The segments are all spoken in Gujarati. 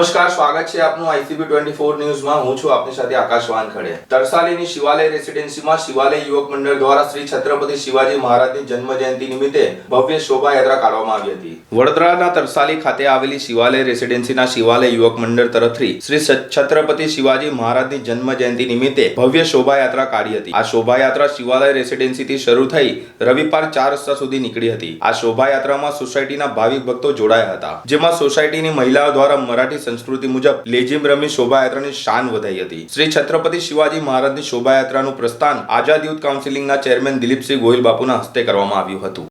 નમસ્કાર, સ્વાગત છે આપનું આઈસીબી ટ્વેન્ટી ફોર ન્યૂઝમાં. હું છું આપની સાથે આકાશ વાનખડે તરસાલીની શિવાલય રેસિડેન્સીમાં શિવાલય યુવક મંડળ દ્વારા શ્રી છત્રપતિ શિવાજી મહારાજની જન્મ જયંતિ નિમિત્તે ભવ્ય શોભાયાત્રા કાઢવામાં આવી હતી. વડોદરાના તરસાલી ખાતે આવેલી શિવાલય રેસિડેન્સીના શિવાલય યુવક મંડળ તરફથી શ્રી છત્રપતિ શિવાજી મહારાજની જન્મ જયંતિ નિમિત્તે ભવ્ય શોભાયાત્રા કાઢી હતી. આ શોભાયાત્રા શિવાલય રેસિડેન્સીથી શરૂ થઈ રવિવાર ચાર રસ્તા સુધી નીકળી હતી. આ શોભાયાત્રામાં સોસાયટીના ભાવિક ભક્તો જોડાયા હતા, જેમાં સોસાયટીની મહિલાઓ દ્વારા મરાઠી સંસ્કૃતિ મુજબ લેજીમ રમી શોભાયાત્રાની શાન વધાઈ હતી. શ્રી છત્રપતિ શિવાજી મહારાજની શોભાયાત્રાનું પ્રસ્થાન આઝાદ યુથ કાઉન્સિલિંગના ચેરમેન દિલીપસિંહ ગોયલ બાપુના હસ્તે કરવામાં આવ્યું હતું.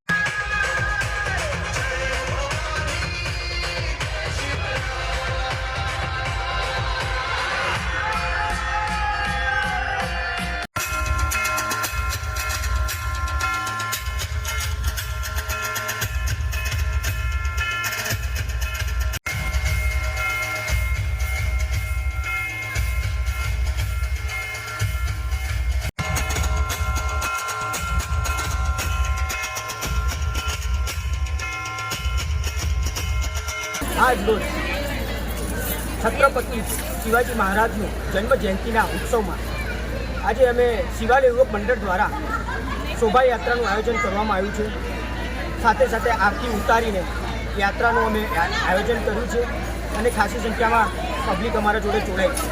આજ રોજ છત્રપતિ શિવાજી મહારાજનું જન્મ જયંતિના ઉત્સવમાં આજે અમે શિવાલય યુવક મંડળ દ્વારા શોભાયાત્રાનું આયોજન કરવામાં આવ્યું છે. સાથે સાથે આરતી ઉતારીને યાત્રાનું અમે આયોજન કર્યું છે અને ખાસી સંખ્યામાં પબ્લિક અમારા જોડે જોડાય છે.